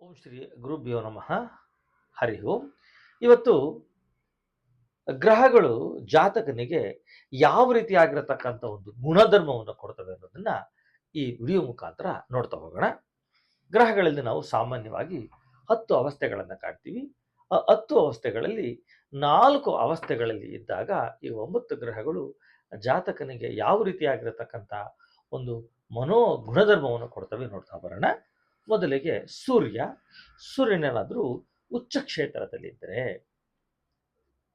ಓಂ ಶ್ರೀ ಗುರುಭ್ಯೋ ನಮಃ. ಹರಿ ಓಂ. ಇವತ್ತು ಗ್ರಹಗಳು ಜಾತಕನಿಗೆ ಯಾವ ರೀತಿಯಾಗಿರತಕ್ಕಂಥ ಒಂದು ಗುಣಧರ್ಮವನ್ನು ಕೊಡ್ತವೆ ಅನ್ನೋದನ್ನ ಈ ವಿಡಿಯೋ ಮುಖಾಂತರ ನೋಡ್ತಾ ಹೋಗೋಣ. ಗ್ರಹಗಳಲ್ಲಿ ನಾವು ಸಾಮಾನ್ಯವಾಗಿ ಹತ್ತು ಅವಸ್ಥೆಗಳನ್ನು ಕಾಣ್ತೀವಿ. ಆ ಹತ್ತು ಅವಸ್ಥೆಗಳಲ್ಲಿ ನಾಲ್ಕು ಅವಸ್ಥೆಗಳಲ್ಲಿ ಇದ್ದಾಗ ಈ ಒಂಬತ್ತು ಗ್ರಹಗಳು ಜಾತಕನಿಗೆ ಯಾವ ರೀತಿಯಾಗಿರತಕ್ಕಂಥ ಒಂದು ಮನೋ ಗುಣಧರ್ಮವನ್ನು ಕೊಡ್ತವೆ ನೋಡ್ತಾ ಬರೋಣ. ಮೊದಲಿಗೆ ಸೂರ್ಯ, ಸೂರ್ಯನೇನಾದರೂ ಉಚ್ಚ ಕ್ಷೇತ್ರದಲ್ಲಿದ್ದರೆ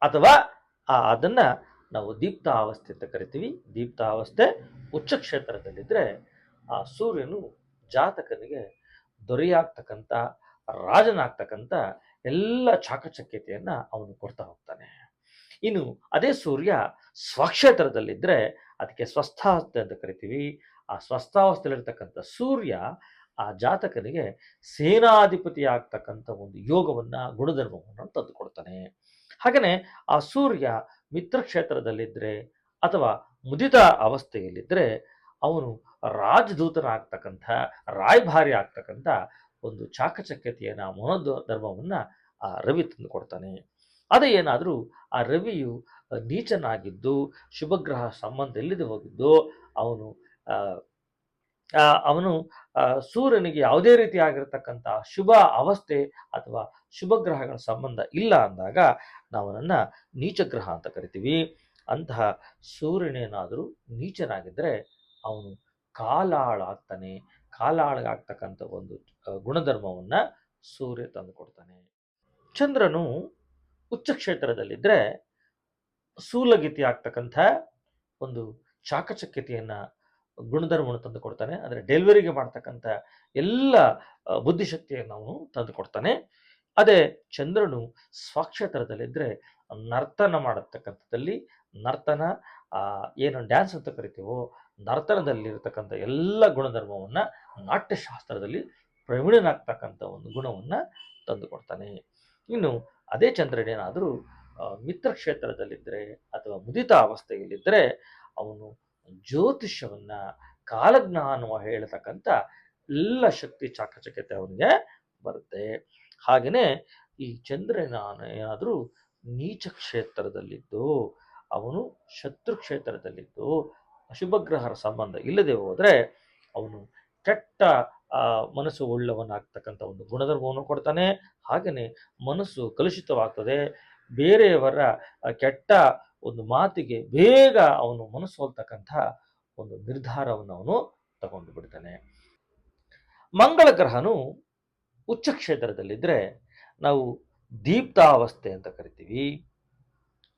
ಅಥವಾ ಅದನ್ನ ನಾವು ದೀಪ್ತಾವಸ್ಥೆ ಅಂತ ಕರಿತೀವಿ, ದೀಪ್ತಾವಸ್ಥೆ ಉಚ್ಚ ಕ್ಷೇತ್ರದಲ್ಲಿದ್ದರೆ ಆ ಸೂರ್ಯನು ಜಾತಕನಿಗೆ ದೊರೆಯಾಗ್ತಕ್ಕಂಥ, ರಾಜನಾಗ್ತಕ್ಕಂಥ ಎಲ್ಲ ಚಾಕಚಕ್ಯತೆಯನ್ನು ಅವನು ಕೊಡ್ತಾ ಹೋಗ್ತಾನೆ. ಇನ್ನು ಅದೇ ಸೂರ್ಯ ಸ್ವಕ್ಷೇತ್ರದಲ್ಲಿದ್ದರೆ ಅದಕ್ಕೆ ಸ್ವಸ್ಥಾವಸ್ಥೆ ಅಂತ ಕರಿತೀವಿ. ಆ ಸ್ವಸ್ಥಾವಸ್ಥೆಯಲ್ಲಿರ್ತಕ್ಕಂಥ ಸೂರ್ಯ ಆ ಜಾತಕನಿಗೆ ಸೇನಾಧಿಪತಿ ಆಗ್ತಕ್ಕಂಥ ಒಂದು ಯೋಗವನ್ನು ಗುಣಧರ್ಮವನ್ನು ತಂದುಕೊಡ್ತಾನೆ. ಹಾಗೆಯೇ ಆ ಸೂರ್ಯ ಮಿತ್ರ ಕ್ಷೇತ್ರದಲ್ಲಿದ್ದರೆ ಅಥವಾ ಮುದಿತ ಅವಸ್ಥೆಯಲ್ಲಿದ್ದರೆ ಅವನು ರಾಜದೂತನಾಗ್ತಕ್ಕಂಥ ರಾಯಭಾರಿ ಆಗ್ತಕ್ಕಂಥ ಒಂದು ಚಾಕಚಕ್ಯತೆಯನ್ನ ಮನೋದ ಧರ್ಮವನ್ನು ಆ ರವಿ ತಂದು ಕೊಡ್ತಾನೆ ಅದೇ ಏನಾದರೂ ಆ ರವಿಯು ನೀಚನಾಗಿದ್ದು, ಶುಭಗ್ರಹ ಸಂಬಂಧ ಎಲ್ಲಿದೆ ಹೋಗಿದ್ದು, ಅವನು ಅವನು ಸೂರ್ಯನಿಗೆ ಯಾವುದೇ ರೀತಿಯಾಗಿರ್ತಕ್ಕಂಥ ಶುಭ ಅವಸ್ಥೆ ಅಥವಾ ಶುಭ ಗ್ರಹಗಳ ಸಂಬಂಧ ಇಲ್ಲ ಅಂದಾಗ ನಾವು ನೀಚ ಗ್ರಹ ಅಂತ ಕರಿತೀವಿ. ಅಂತಹ ಸೂರ್ಯನೇನಾದರೂ ನೀಚನಾಗಿದ್ದರೆ ಅವನು ಕಾಲಾಳಾಗ್ತಾನೆ. ಕಾಲಾಳಗಾಗ್ತಕ್ಕಂಥ ಒಂದು ಗುಣಧರ್ಮವನ್ನು ಸೂರ್ಯ ಸೂರ್ಯ ತಂದುಕೊಡ್ತಾನೆ ಚಂದ್ರನು ಉಚ್ಚ ಕ್ಷೇತ್ರದಲ್ಲಿದ್ದರೆ ಸೂಲಗಿತಿ ಆಗ್ತಕ್ಕಂಥ ಒಂದು ಚಾಕಚಕ್ಯತೆಯನ್ನ ಗುಣಧರ್ಮವನ್ನು ತಂದು ಕೊಡ್ತಾನೆ. ಅಂದರೆ ಡೆಲಿವರಿಗೆ ಮಾಡ್ತಕ್ಕಂಥ ಎಲ್ಲ ಬುದ್ಧಿಶಕ್ತಿಯನ್ನು ಅವನು ತಂದು ಕೊಡ್ತಾನೆ. ಅದೇ ಚಂದ್ರನು ಸ್ವಕ್ಷೇತ್ರದಲ್ಲಿದ್ದರೆ ನರ್ತನ ಮಾಡತಕ್ಕಂಥದ್ದಲ್ಲಿ ನರ್ತನ ಏನು ಡ್ಯಾನ್ಸ್ ಅಂತ ಕರಿತೀವೋ, ನರ್ತನದಲ್ಲಿರ್ತಕ್ಕಂಥ ಎಲ್ಲ ಗುಣಧರ್ಮವನ್ನ ನಾಟ್ಯಶಾಸ್ತ್ರದಲ್ಲಿ ಪ್ರವೀಣನಾಗ್ತಕ್ಕಂಥ ಒಂದು ಗುಣವನ್ನ ತಂದು ಕೊಡ್ತಾನೆ. ಇನ್ನು ಅದೇ ಚಂದ್ರನೇನಾದರೂ ಮಿತ್ರ ಕ್ಷೇತ್ರದಲ್ಲಿದ್ದರೆ ಅಥವಾ ಮುದಿತ ಅವಸ್ಥೆಯಲ್ಲಿದ್ದರೆ ಅವನು ಜ್ಯೋತಿಷ್ಯವನ್ನ ಕಾಲಜ್ಞಾನವ ಹೇಳ್ತಕ್ಕಂಥ ಎಲ್ಲ ಶಕ್ತಿ ಚಾಕಚಕ್ಯತೆ ಅವನಿಗೆ ಬರುತ್ತೆ. ಹಾಗೆಯೇ ಈ ಚಂದ್ರನ ಏನಾದರೂ ನೀಚ ಕ್ಷೇತ್ರದಲ್ಲಿದ್ದು, ಅವನು ಶತ್ರು ಕ್ಷೇತ್ರದಲ್ಲಿದ್ದು ಅಶುಭಗ್ರಹರ ಸಂಬಂಧ ಇಲ್ಲದೆ ಹೋದರೆ ಅವನು ಕೆಟ್ಟ ಮನಸ್ಸು ಉಳ್ಳವನಾಗ್ತಕ್ಕಂಥ ಒಂದು ಗುಣಧರ್ಮವನ್ನು ಕೊಡ್ತಾನೆ. ಹಾಗೆಯೇ ಮನಸ್ಸು ಕಲುಷಿತವಾಗ್ತದೆ. ಬೇರೆಯವರ ಕೆಟ್ಟ ಒಂದು ಮಾತಿಗೆ ಬೇಗ ಅವನು ಮನಸ್ಸು ಹೋಗ್ತಕ್ಕಂಥ ಒಂದು ನಿರ್ಧಾರವನ್ನು ಅವನು ತಗೊಂಡು ಬಿಡ್ತಾನೆ. ಮಂಗಳ ಗ್ರಹನು ಉಚ್ಚ ಕ್ಷೇತ್ರದಲ್ಲಿದ್ದರೆ ನಾವು ದೀಪ್ತಾವಸ್ಥೆ ಅಂತ ಕರಿತೀವಿ.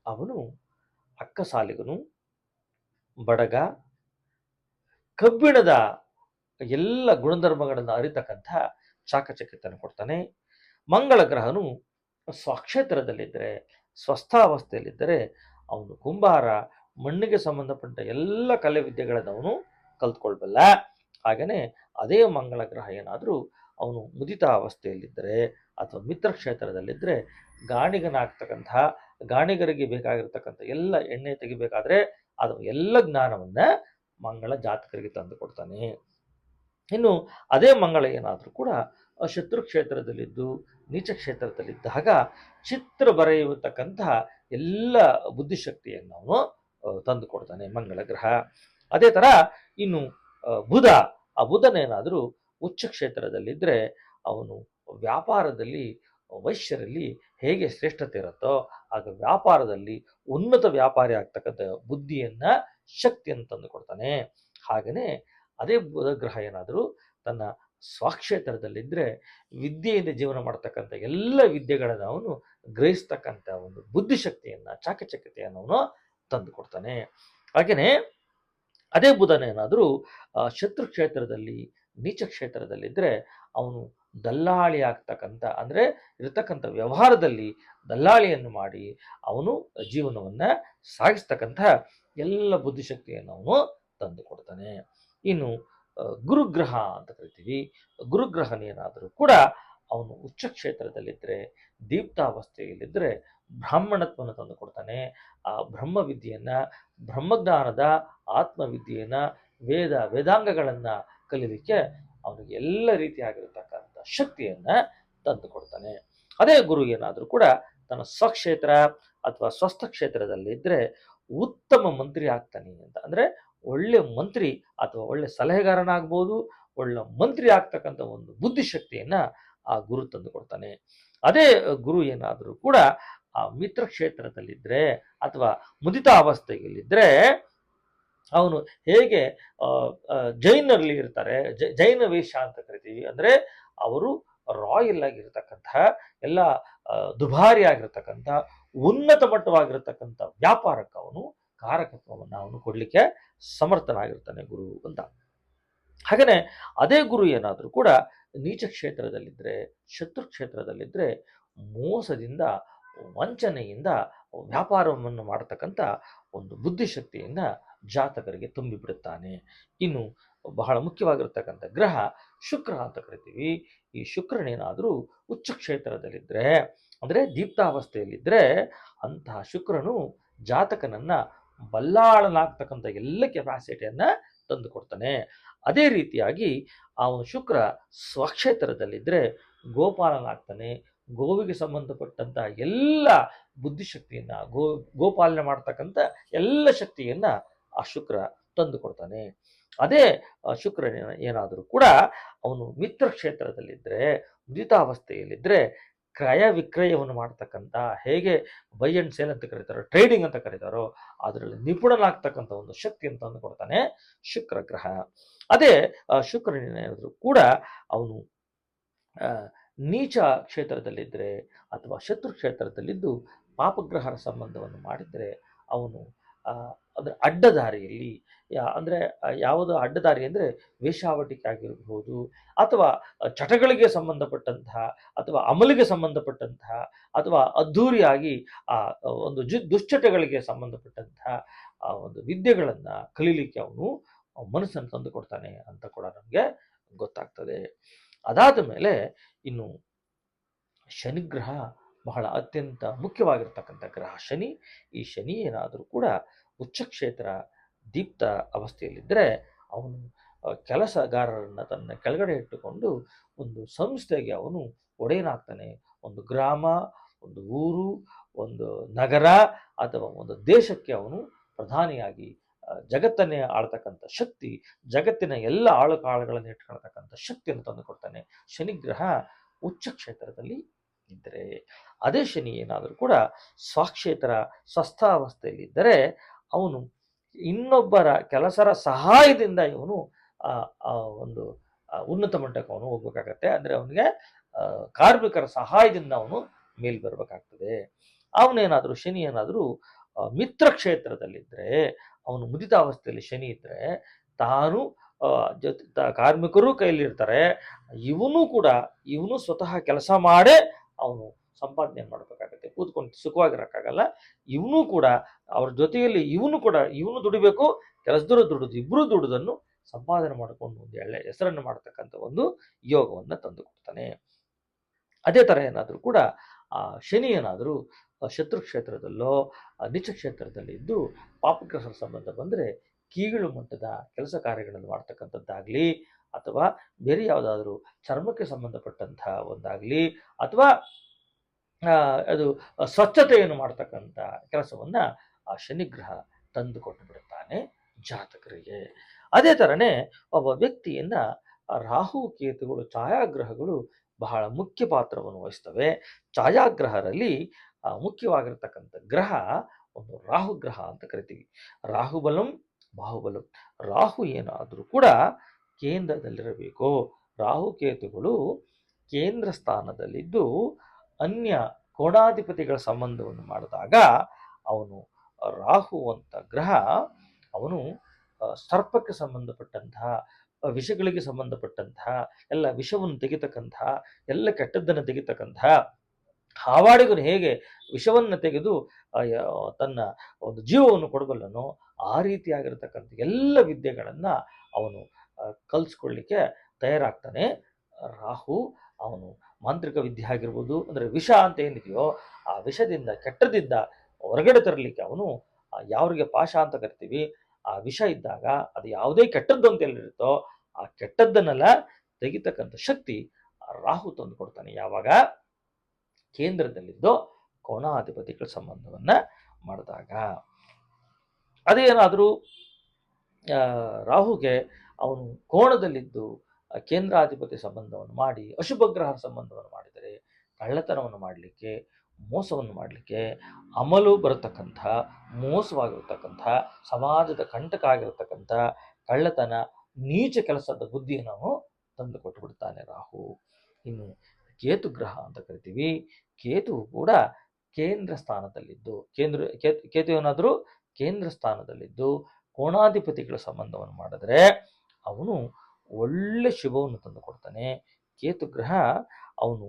ಅವನು ಅಕ್ಕಸಾಲಿಗನು, ಬಡಗ, ಕಬ್ಬಿಣದ ಎಲ್ಲ ಗುಣಧರ್ಮಗಳನ್ನು ಅರಿತಕ್ಕಂಥ ಚಾಕಚಕ್ಯತೆಯನ್ನು ಕೊಡ್ತಾನೆ. ಮಂಗಳ ಗ್ರಹನು ಸ್ವಕ್ಷೇತ್ರದಲ್ಲಿದ್ದರೆ ಸ್ವಸ್ಥಾವಸ್ಥೆಯಲ್ಲಿದ್ದರೆ ಅವನು ಕುಂಬಾರ, ಮಣ್ಣಿಗೆ ಸಂಬಂಧಪಟ್ಟ ಎಲ್ಲ ಕಲೆ ವಿದ್ಯೆಗಳನ್ನು ಅವನು ಕಲ್ತ್ಕೊಳ್ಬಲ್ಲ. ಹಾಗೆಯೇ ಅದೇ ಮಂಗಳ ಗ್ರಹ ಏನಾದರೂ ಅವನು ಮುದಿತ ಅವಸ್ಥೆಯಲ್ಲಿದ್ದರೆ ಅಥವಾ ಮಿತ್ರ ಕ್ಷೇತ್ರದಲ್ಲಿದ್ದರೆ ಗಾಣಿಗನಾಗ್ತಕ್ಕಂಥ, ಗಾಣಿಗರಿಗೆ ಬೇಕಾಗಿರ್ತಕ್ಕಂಥ ಎಲ್ಲ ಎಣ್ಣೆ ತೆಗಿಬೇಕಾದ್ರೆ ಅದು ಎಲ್ಲ ಜ್ಞಾನವನ್ನ ಮಂಗಳ ಜಾತಕರಿಗೆ ತಂದು ಕೊಡ್ತಾನೆ. ಇನ್ನು ಅದೇ ಮಂಗಳ ಏನಾದರೂ ಕೂಡ ಶತ್ರು ಕ್ಷೇತ್ರದಲ್ಲಿದ್ದು, ನೀಚ ಕ್ಷೇತ್ರದಲ್ಲಿದ್ದಾಗ ಚಿತ್ರ ಬರೆಯತಕ್ಕಂತಹ ಎಲ್ಲ ಬುದ್ಧಿಶಕ್ತಿಯನ್ನು ಅವನು ತಂದು ಕೊಡ್ತಾನೆ ಮಂಗಳ ಗ್ರಹ. ಅದೇ ಥರ ಇನ್ನು ಬುಧ, ಆ ಬುಧನೇನಾದರೂ ಉಚ್ಚ ಕ್ಷೇತ್ರದಲ್ಲಿದ್ದರೆ ಅವನು ವ್ಯಾಪಾರದಲ್ಲಿ, ವೈಶ್ಯರಲ್ಲಿ ಹೇಗೆ ಶ್ರೇಷ್ಠತೆ ಇರುತ್ತೋ, ಆಗ ವ್ಯಾಪಾರದಲ್ಲಿ ಉನ್ನತ ವ್ಯಾಪಾರಿ ಆಗ್ತಕ್ಕಂಥ ಬುದ್ಧಿಯನ್ನ, ಶಕ್ತಿಯನ್ನು ತಂದು ಕೊಡ್ತಾನೆ. ಹಾಗೆಯೇ ಅದೇ ಬುಧ ಗ್ರಹ ಏನಾದರೂ ತನ್ನ ಸ್ವಕ್ಷೇತ್ರದಲ್ಲಿದ್ದರೆ ವಿದ್ಯೆಯಿಂದ ಜೀವನ ಮಾಡ್ತಕ್ಕಂಥ ಎಲ್ಲ ವಿದ್ಯೆಗಳನ್ನು ಅವನು ಗ್ರಹಿಸ್ತಕ್ಕಂಥ ಒಂದು ಬುದ್ಧಿಶಕ್ತಿಯನ್ನು, ಚಾಕಚಕ್ಯತೆಯನ್ನು ಅವನು ತಂದು ಕೊಡ್ತಾನೆ ಹಾಗೆಯೇ ಅದೇ ಬುಧನೇನಾದರೂ ಶತ್ರು ಕ್ಷೇತ್ರದಲ್ಲಿ, ನೀಚ ಕ್ಷೇತ್ರದಲ್ಲಿದ್ದರೆ ಅವನು ದಲ್ಲಾಳಿ ಆಗ್ತಕ್ಕಂಥ, ಅಂದರೆ ಇರತಕ್ಕಂಥ ವ್ಯವಹಾರದಲ್ಲಿ ದಲ್ಲಾಳಿಯನ್ನು ಮಾಡಿ ಅವನು ಜೀವನವನ್ನು ಸಾಗಿಸ್ತಕ್ಕಂಥ ಎಲ್ಲ ಬುದ್ಧಿಶಕ್ತಿಯನ್ನು ಅವನು ತಂದು ಕೊಡ್ತಾನೆ ಇನ್ನು ಗುರುಗ್ರಹ ಅಂತ ಕರಿತೀವಿ. ಗುರುಗ್ರಹನೇನಾದರೂ ಕೂಡ ಅವನು ಉಚ್ಚ ಕ್ಷೇತ್ರದಲ್ಲಿದ್ದರೆ ದೀಪ್ತಾವಸ್ಥೆಯಲ್ಲಿದ್ದರೆ ಬ್ರಾಹ್ಮಣತ್ವವನ್ನು ತಂದು ಕೊಡ್ತಾನೆ. ಆ ಬ್ರಹ್ಮವಿದ್ಯೆಯನ್ನು, ಬ್ರಹ್ಮಜ್ಞಾನದ ಆತ್ಮವಿದ್ಯೆಯನ್ನು, ವೇದ, ವೇದಾಂಗಗಳನ್ನು ಕಲಿಯಲಿಕ್ಕೆ ಅವನಿಗೆ ಎಲ್ಲ ರೀತಿಯಾಗಿರತಕ್ಕಂಥ ಶಕ್ತಿಯನ್ನು ತಂದು ಕೊಡ್ತಾನೆ. ಅದೇ ಗುರು ಏನಾದರೂ ಕೂಡ ತನ್ನ ಸ್ವಕ್ಷೇತ್ರ ಅಥವಾ ಸ್ವಸ್ಥ ಕ್ಷೇತ್ರದಲ್ಲಿ ಇದ್ರೆ ಉತ್ತಮ ಮಂತ್ರಿ ಆಗ್ತಾನೆ ಅಂತ. ಅಂದ್ರೆ ಒಳ್ಳೆ ಮಂತ್ರಿ ಅಥವಾ ಒಳ್ಳೆ ಸಲಹೆಗಾರನಾಗ್ಬೋದು, ಒಳ್ಳೆ ಮಂತ್ರಿ ಆಗ್ತಕ್ಕಂಥ ಒಂದು ಬುದ್ಧಿಶಕ್ತಿಯನ್ನು ಆ ಗುರು ತಂದು ಕೊಡ್ತಾನೆ ಅದೇ ಗುರು ಏನಾದರೂ ಕೂಡ ಆ ಮಿತ್ರ ಕ್ಷೇತ್ರದಲ್ಲಿದ್ರೆ ಅಥವಾ ಮುದಿತ ಅವಸ್ಥೆಯಲ್ಲಿದ್ರೆ ಅವನು ಹೇಗೆ ಜೈನರಲ್ಲಿ ಇರ್ತಾರೆ ಜೈನ ವೇಷ ಅಂತ ಕರಿತೀವಿ ಅಂದರೆ ಅವರು ರಾಯಲ್ ಆಗಿರ್ತಕ್ಕಂತಹ ಎಲ್ಲ ದುಬಾರಿ ಆಗಿರ್ತಕ್ಕಂಥ, ಉನ್ನತ ಮಟ್ಟವಾಗಿರ್ತಕ್ಕಂಥ ವ್ಯಾಪಾರಕ್ಕೆ ಅವನು ಕಾರಕತ್ವವನ್ನು ಅವನು ಕೊಡಲಿಕ್ಕೆ ಸಮರ್ಥನಾಗಿರ್ತಾನೆ ಗುರು ಅಂತ. ಹಾಗೆಯೇ ಅದೇ ಗುರು ಏನಾದರೂ ಕೂಡ ನೀಚ ಕ್ಷೇತ್ರದಲ್ಲಿದ್ದರೆ ಶತ್ರು ಕ್ಷೇತ್ರದಲ್ಲಿದ್ದರೆ ಮೋಸದಿಂದ, ವಂಚನೆಯಿಂದ, ವ್ಯಾಪಾರವನ್ನು ಮಾಡತಕ್ಕಂಥ ಒಂದು ಬುದ್ಧಿಶಕ್ತಿಯಿಂದ ಜಾತಕರಿಗೆ ತುಂಬಿಬಿಡುತ್ತಾನೆ. ಇನ್ನು ಬಹಳ ಮುಖ್ಯವಾಗಿರ್ತಕ್ಕಂಥ ಗ್ರಹ ಶುಕ್ರ ಅಂತ ಕರಿತೀವಿ. ಈ ಶುಕ್ರನೇನಾದರೂ ಉಚ್ಚ ಕ್ಷೇತ್ರದಲ್ಲಿದ್ದರೆ ಅಂದರೆ ದೀಪ್ತಾವಸ್ಥೆಯಲ್ಲಿದ್ದರೆ ಅಂತಹ ಶುಕ್ರನು ಜಾತಕನನ್ನ ಬಲ್ಲಾಳನಾಗ್ತಕ್ಕಂಥ ಎಲ್ಲ ಕೆಪಾಸಿಟಿಯನ್ನ ತಂದು ಕೊಡ್ತಾನೆ ಅದೇ ರೀತಿಯಾಗಿ ಅವನು ಶುಕ್ರ ಸ್ವಕ್ಷೇತ್ರದಲ್ಲಿದ್ದರೆ ಗೋಪಾಲನಾಗ್ತಾನೆ. ಗೋವಿಗೆ ಸಂಬಂಧಪಟ್ಟಂಥ ಎಲ್ಲ ಬುದ್ಧಿಶಕ್ತಿಯನ್ನ, ಗೋ, ಗೋಪಾಲನೆ ಮಾಡ್ತಕ್ಕಂಥ ಎಲ್ಲ ಶಕ್ತಿಯನ್ನ ಆ ಶುಕ್ರ ತಂದು ಕೊಡ್ತಾನೆ ಅದೇ ಶುಕ್ರ ಏನಾದರೂ ಕೂಡ ಅವನು ಮಿತ್ರ ಕ್ಷೇತ್ರದಲ್ಲಿದ್ದರೆ ಮೃತಾವಸ್ಥೆಯಲ್ಲಿದ್ದರೆ ಕ್ರಯ ವಿಕ್ರಯವನ್ನು ಮಾಡ್ತಕ್ಕಂಥ, ಹೇಗೆ ಬೈ ಅಂಡ್ ಸೇಲ್ ಅಂತ ಕರೀತಾರೋ ಟ್ರೇಡಿಂಗ್ ಅಂತ ಕರೀತಾರೋ, ಅದರಲ್ಲಿ ನಿಪುಣನಾಗ್ತಕ್ಕಂಥ ಒಂದು ಶಕ್ತಿಯನ್ನು ತಂದು ಕೊಡ್ತಾನೆ ಶುಕ್ರ ಗ್ರಹ. ಅದೇ ಶುಕ್ರನ ಶುಕ್ರನೇನಾದರೂ ಕೂಡ ಅವನು ನೀಚ ಕ್ಷೇತ್ರದಲ್ಲಿದ್ದರೆ ಅಥವಾ ಶತ್ರು ಕ್ಷೇತ್ರದಲ್ಲಿದ್ದು ಪಾಪಗ್ರಹರ ಸಂಬಂಧವನ್ನು ಮಾಡಿದರೆ ಅವನು ಅದರ ಅಡ್ಡದಾರಿಯಲ್ಲಿ, ಯಾ ಅಂದರೆ ಯಾವುದು ಅಡ್ಡದಾರಿ ಅಂದರೆ ವೇಷಾವಟಿಕೆ ಆಗಿರಬಹುದು ಅಥವಾ ಚಟಗಳಿಗೆ ಸಂಬಂಧಪಟ್ಟಂತಹ ಅಥವಾ ಅಮಲಿಗೆ ಸಂಬಂಧಪಟ್ಟಂತಹ ಅಥವಾ ಅದ್ಧೂರಿಯಾಗಿ, ಆ, ಒಂದು ದುಶ್ಚಟಗಳಿಗೆ ಸಂಬಂಧಪಟ್ಟಂತಹ, ಆ, ಒಂದು ವಿದ್ಯೆಗಳನ್ನು ಕಲೀಲಿಕ್ಕೆ ಅವನು ಮನಸ್ಸನ್ನು ತಂದು ಕೊಡ್ತಾನೆ ಅಂತ ಕೂಡ ನಮಗೆ ಗೊತ್ತಾಗ್ತದೆ. ಅದಾದ ಮೇಲೆ ಇನ್ನು ಶನಿಗ್ರಹ ಬಹಳ ಅತ್ಯಂತ ಮುಖ್ಯವಾಗಿರ್ತಕ್ಕಂಥ ಗ್ರಹ ಶನಿ. ಈ ಶನಿ ಏನಾದರೂ ಕೂಡ ಉಚ್ಚಕ್ಷೇತ್ರ ದೀಪ್ತ ಅವಸ್ಥೆಯಲ್ಲಿದ್ದರೆ ಅವನು ಕೆಲಸಗಾರರನ್ನು ತನ್ನ ಕೆಳಗಡೆ ಇಟ್ಟುಕೊಂಡು ಒಂದು ಸಂಸ್ಥೆಗೆ ಅವನು ಒಡೆಯನಾಗ್ತಾನೆ. ಒಂದು ಗ್ರಾಮ, ಒಂದು ಊರು, ಒಂದು ನಗರ ಅಥವಾ ಒಂದು ದೇಶಕ್ಕೆ ಅವನು ಪ್ರಧಾನಿಯಾಗಿ ಜಗತ್ತನ್ನೇ ಆಳ್ತಕ್ಕಂಥ ಶಕ್ತಿ, ಜಗತ್ತಿನ ಎಲ್ಲ ಆಳು ಕಾಳುಗಳನ್ನು ಇಟ್ಕೊಳ್ತಕ್ಕಂಥ ಶಕ್ತಿಯನ್ನು ತಂದುಕೊಡ್ತಾನೆ. ಶನಿಗ್ರಹ ಉಚ್ಚ ಕ್ಷೇತ್ರದಲ್ಲಿ ಇದ್ದರೆ ಅದೇ ಶನಿ ಏನಾದರೂ ಕೂಡ ಸ್ವಕ್ಷೇತ್ರ ಸ್ವಸ್ಥಾವಸ್ಥೆಯಲ್ಲಿದ್ದರೆ ಅವನು ಇನ್ನೊಬ್ಬರ ಕೆಲಸರ ಸಹಾಯದಿಂದ ಇವನು ಒಂದು ಉನ್ನತ ಮಟ್ಟಕ್ಕೆ ಅವನು ಹೋಗ್ಬೇಕಾಗತ್ತೆ. ಅಂದರೆ ಅವನಿಗೆ ಕಾರ್ಮಿಕರ ಸಹಾಯದಿಂದ ಅವನು ಮೇಲ್ ಬರಬೇಕಾಗ್ತದೆ. ಅವನೇನಾದರೂ ಶನಿ ಏನಾದರೂ ಮಿತ್ರ ಕ್ಷೇತ್ರದಲ್ಲಿದ್ದರೆ, ಅವನು ಮುದಿತಾವಸ್ಥೆಯಲ್ಲಿ ಶನಿ ಇದ್ದರೆ, ತಾನು ಜೊತೆ ಕಾರ್ಮಿಕರು ಕೈಲಿರ್ತಾರೆ ಇವನು ಕೂಡ, ಇವನು ಸ್ವತಃ ಕೆಲಸ ಮಾಡೇ ಅವನು ಸಂಪಾದನೆ ಮಾಡಬೇಕಾಗತ್ತೆ, ಕೂತ್ಕೊಂಡು ಸುಖವಾಗಿರೋಕ್ಕಾಗಲ್ಲ. ಇವನು ಕೂಡ ಅವ್ರ ಜೊತೆಯಲ್ಲಿ ಇವನು ಕೂಡ, ಇವನು ದುಡಿಬೇಕು, ಕೆಲಸದವರು ದುಡಿದು ಇಬ್ಬರು ದುಡಿದನ್ನು ಸಂಪಾದನೆ ಮಾಡಿಕೊಂಡು ಒಂದು ಒಳ್ಳೆ ಹೆಸರನ್ನು ಮಾಡ್ತಕ್ಕಂಥ ಒಂದು ಯೋಗವನ್ನು ತಂದು ಕೊಡ್ತಾನೆ ಅದೇ ಥರ ಏನಾದರೂ ಕೂಡ, ಆ ಶನಿ ಏನಾದರೂ ಶತ್ರು ಕ್ಷೇತ್ರದಲ್ಲೋ ನೀಚ ಕ್ಷೇತ್ರದಲ್ಲಿ ಇದ್ದು ಸಂಬಂಧ ಬಂದರೆ ಕೀಳು ಮಟ್ಟದ ಕೆಲಸ ಕಾರ್ಯಗಳನ್ನು ಮಾಡ್ತಕ್ಕಂಥದ್ದಾಗಲಿ ಅಥವಾ ಬೇರೆ ಯಾವುದಾದರೂ ಚರ್ಮಕ್ಕೆ ಸಂಬಂಧಪಟ್ಟಂತಹ ಒಂದಾಗಲಿ ಅಥವಾ ಅದು ಸ್ವಚ್ಛತೆಯನ್ನು ಮಾಡ್ತಕ್ಕಂಥ ಕೆಲಸವನ್ನ ಆ ಶನಿಗ್ರಹ ತಂದು ಕೊಟ್ಟು ಬಿಡುತ್ತಾನೆ ಜಾತಕರಿಗೆ. ಅದೇ ಥರನೇ ಒಬ್ಬ ವ್ಯಕ್ತಿಯನ್ನ ಆ ರಾಹು, ಕೇತುಗಳು, ಛಾಯಾಗ್ರಹಗಳು ಬಹಳ ಮುಖ್ಯ ಪಾತ್ರವನ್ನು ವಹಿಸ್ತವೆ. ಛಾಯಾಗ್ರಹರಲ್ಲಿ ಮುಖ್ಯವಾಗಿರ್ತಕ್ಕಂಥ ಗ್ರಹ ಒಂದು ರಾಹು ಗ್ರಹ ಅಂತ ಕರಿತೀವಿ. ರಾಹುಬಲಂ, ಬಾಹುಬಲಂ. ರಾಹು ಏನಾದರೂ ಕೂಡ ಕೇಂದ್ರದಲ್ಲಿರಬೇಕು. ರಾಹುಕೇತುಗಳು ಕೇಂದ್ರ ಸ್ಥಾನದಲ್ಲಿದ್ದು ಅನ್ಯ ಕೋಣಾಧಿಪತಿಗಳ ಸಂಬಂಧವನ್ನು ಮಾಡಿದಾಗ ಅವನು ರಾಹು ಅಂತ ಗ್ರಹ, ಅವನು ಸರ್ಪಕ್ಕೆ ಸಂಬಂಧಪಟ್ಟಂತಹ ವಿಷಗಳಿಗೆ ಸಂಬಂಧಪಟ್ಟಂತಹ ಎಲ್ಲ ವಿಷವನ್ನು ತೆಗಿತಕ್ಕಂತಹ ಎಲ್ಲ ಕೆಟ್ಟದ್ದನ್ನು ತೆಗಿತಕ್ಕಂತಹ ಹಾವಾಡಿಗನು ಹೇಗೆ ವಿಷವನ್ನು ತೆಗೆದು ತನ್ನ ಒಂದು ಜೀವವನ್ನು ಕೊಡಬಲ್ಲನೋ ಆ ರೀತಿಯಾಗಿರತಕ್ಕಂಥ ಎಲ್ಲ ವಿದ್ಯೆಗಳನ್ನು ಅವನು ಕಲಿಸ್ಕೊಳ್ಳಿಕ್ಕೆ ತಯಾರಾಗ್ತಾನೆ. ರಾಹು ಅವನು ಮಾಂತ್ರಿಕ ವಿದ್ಯೆ ಆಗಿರ್ಬೋದು, ಅಂದರೆ ವಿಷ ಅಂತ ಏನಿದೆಯೋ ಆ ವಿಷದಿಂದ ಕೆಟ್ಟದಿಂದ ಹೊರಗಡೆ ತರಲಿಕ್ಕೆ ಅವನು ಯಾವ್ರಿಗೆ ಪಾಶ ಅಂತ ಕರಿತೀವಿ, ಆ ವಿಷ ಇದ್ದಾಗ ಅದು ಯಾವುದೇ ಕೆಟ್ಟದ್ದು ಅಂತ ಎಲ್ಲಿರುತ್ತೋ ಆ ಕೆಟ್ಟದ್ದನ್ನೆಲ್ಲ ತೆಗಿತಕ್ಕಂಥ ಶಕ್ತಿ ರಾಹು ತಂದು ಕೊಡ್ತಾನೆ. ಯಾವಾಗ? ಕೇಂದ್ರದಲ್ಲಿದ್ದು ಕೋಣಾಧಿಪತಿಗಳ ಸಂಬಂಧವನ್ನ ಮಾಡಿದಾಗ. ಅದೇನಾದರೂ ರಾಹುಗೆ ಅವನು ಕೋಣದಲ್ಲಿದ್ದು ಕೇಂದ್ರಾಧಿಪತಿ ಸಂಬಂಧವನ್ನು ಮಾಡಿ ಅಶುಭಗ್ರಹ ಸಂಬಂಧವನ್ನು ಮಾಡಿದರೆ, ಕಳ್ಳತನವನ್ನು ಮಾಡಲಿಕ್ಕೆ, ಮೋಸವನ್ನು ಮಾಡಲಿಕ್ಕೆ ಅಮಲು ಬರತಕ್ಕಂಥ, ಮೋಸವಾಗಿರ್ತಕ್ಕಂಥ, ಸಮಾಜದ ಕಂಟಕ ಆಗಿರತಕ್ಕಂಥ ಕಳ್ಳತನ, ನೀಚ ಕೆಲಸದ ಬುದ್ಧಿಯನ್ನು ಅವನು ತಂದು ಕೊಟ್ಟು ಬಿಡ್ತಾನೆ ರಾಹು. ಇನ್ನು ಕೇತು ಗ್ರಹ ಅಂತ ಕರಿತೀವಿ. ಕೇತು ಕೂಡ ಕೇಂದ್ರ ಸ್ಥಾನದಲ್ಲಿದ್ದು, ಕೇಂದ್ರ, ಕೇತು ಕೇತು ಏನಾದರೂ ಕೇಂದ್ರ ಸ್ಥಾನದಲ್ಲಿದ್ದು, ಕೋಣಾಧಿಪತಿಗಳ ಸಂಬಂಧವನ್ನು ಮಾಡಿದ್ರೆ ಅವನು ಒಳ್ಳೆ ಶುಭವನ್ನು ತಂದು ಕೊಡ್ತಾನೆ. ಕೇತು ಗ್ರಹ ಅವನು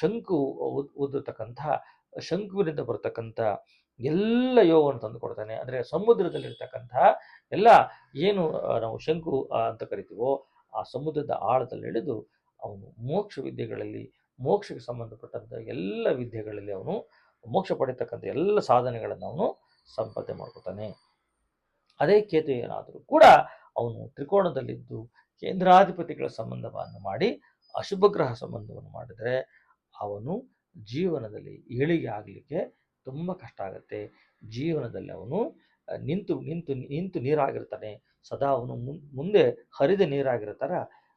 ಶಂಕು ಉದ್ದಿರ್ತಕ್ಕಂಥ ಶಂಕುವಿನಿಂದ ಬರತಕ್ಕಂಥ ಎಲ್ಲ ಯೋಗವನ್ನು ತಂದು ಕೊಡ್ತಾನೆ. ಅಂದರೆ ಸಮುದ್ರದಲ್ಲಿರ್ತಕ್ಕಂಥ ಎಲ್ಲ ಏನು ನಾವು ಶಂಕು ಅಂತ ಕರಿತೀವೋ ಆ ಸಮುದ್ರದ ಆಳದಲ್ಲಿ ಇಳಿದು ಅವನು ಮೋಕ್ಷ ವಿದ್ಯೆಗಳಲ್ಲಿ, ಮೋಕ್ಷಕ್ಕೆ ಸಂಬಂಧಪಟ್ಟಂಥ ಎಲ್ಲ ವಿದ್ಯೆಗಳಲ್ಲಿ ಅವನು ಮೋಕ್ಷ ಪಡಿತಕ್ಕಂಥ ಎಲ್ಲ ಸಾಧನೆಗಳನ್ನು ಅವನು ಸಂಪಾದನೆ ಮಾಡ್ಕೊತಾನೆ ಅದೇ ಕೇತು ಏನಾದರೂ ಕೂಡ ಅವನು ತ್ರಿಕೋಣದಲ್ಲಿದ್ದು ಕೇಂದ್ರಾಧಿಪತಿಗಳ ಸಂಬಂಧವನ್ನು ಮಾಡಿ ಅಶುಭ ಗ್ರಹ ಸಂಬಂಧವನ್ನು ಮಾಡಿದರೆ ಅವನು ಜೀವನದಲ್ಲಿ ಏಳಿಗೆ ಆಗಲಿಕ್ಕೆ ತುಂಬ ಕಷ್ಟ ಆಗುತ್ತೆ. ಜೀವನದಲ್ಲಿ ಅವನು ನಿಂತು ನಿಂತು ನಿಂತು ನೀರಾಗಿರ್ತಾನೆ. ಸದಾ ಅವನು ಮುಂದೆ ಹರಿದ ನೀರಾಗಿರೋ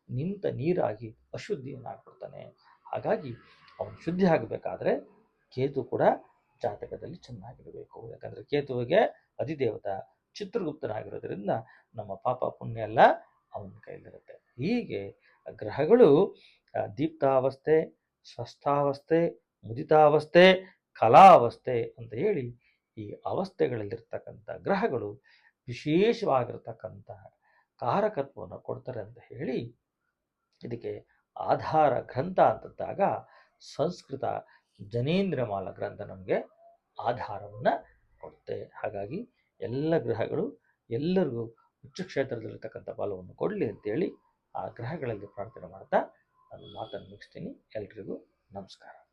ನಿಂತ ನೀರಾಗಿ ಅಶುದ್ಧಿಯನ್ನಾಗ್ಬಿಡ್ತಾನೆ. ಹಾಗಾಗಿ ಅವನು ಶುದ್ಧಿ ಆಗಬೇಕಾದ್ರೆ ಕೇತು ಕೂಡ ಜಾತಕದಲ್ಲಿ ಚೆನ್ನಾಗಿರಬೇಕು. ಯಾಕಂದರೆ ಕೇತುವಿಗೆ ಅಧಿದೇವತ ಚಿತ್ರಗುಪ್ತನಾಗಿರೋದ್ರಿಂದ ನಮ್ಮ ಪಾಪ ಪುಣ್ಯ ಎಲ್ಲ ಅವನ ಕೈಲಿರುತ್ತೆ. ಹೀಗೆ ಗ್ರಹಗಳು ದೀಪ್ತಾವಸ್ಥೆ, ಸ್ವಸ್ಥಾವಸ್ಥೆ, ಮುದಿತಾವಸ್ಥೆ, ಕಲಾವಸ್ಥೆ ಅಂತ ಹೇಳಿ ಈ ಅವಸ್ಥೆಗಳಲ್ಲಿರ್ತಕ್ಕಂಥ ಗ್ರಹಗಳು ವಿಶೇಷವಾಗಿರ್ತಕ್ಕಂಥ ಕಾರಕತ್ವವನ್ನು ಕೊಡ್ತಾರೆ ಅಂತ ಹೇಳಿ ಇದಕ್ಕೆ ಆಧಾರ ಗ್ರಂಥ ಅಂತಂದಾಗ ಸಂಸ್ಕೃತ ಜನೇಂದ್ರಮಾಲ ಗ್ರಂಥ ನಮಗೆ ಆಧಾರವನ್ನು ಕೊಡುತ್ತೆ. ಹಾಗಾಗಿ ಎಲ್ಲ ಗ್ರಹಗಳು ಎಲ್ಲರಿಗೂ ಉಚ್ಚ ಕ್ಷೇತ್ರದಲ್ಲಿರ್ತಕ್ಕಂಥ ಫಲವನ್ನು ಕೊಡಲಿ ಅಂತೇಳಿ ಆ ಗ್ರಹಗಳಲ್ಲಿ ಪ್ರಾರ್ಥನೆ ಮಾಡ್ತಾ ನಾನು ಮಾತನ್ನು ಮುಗಿಸ್ತೀನಿ. ಎಲ್ರಿಗೂ ನಮಸ್ಕಾರ.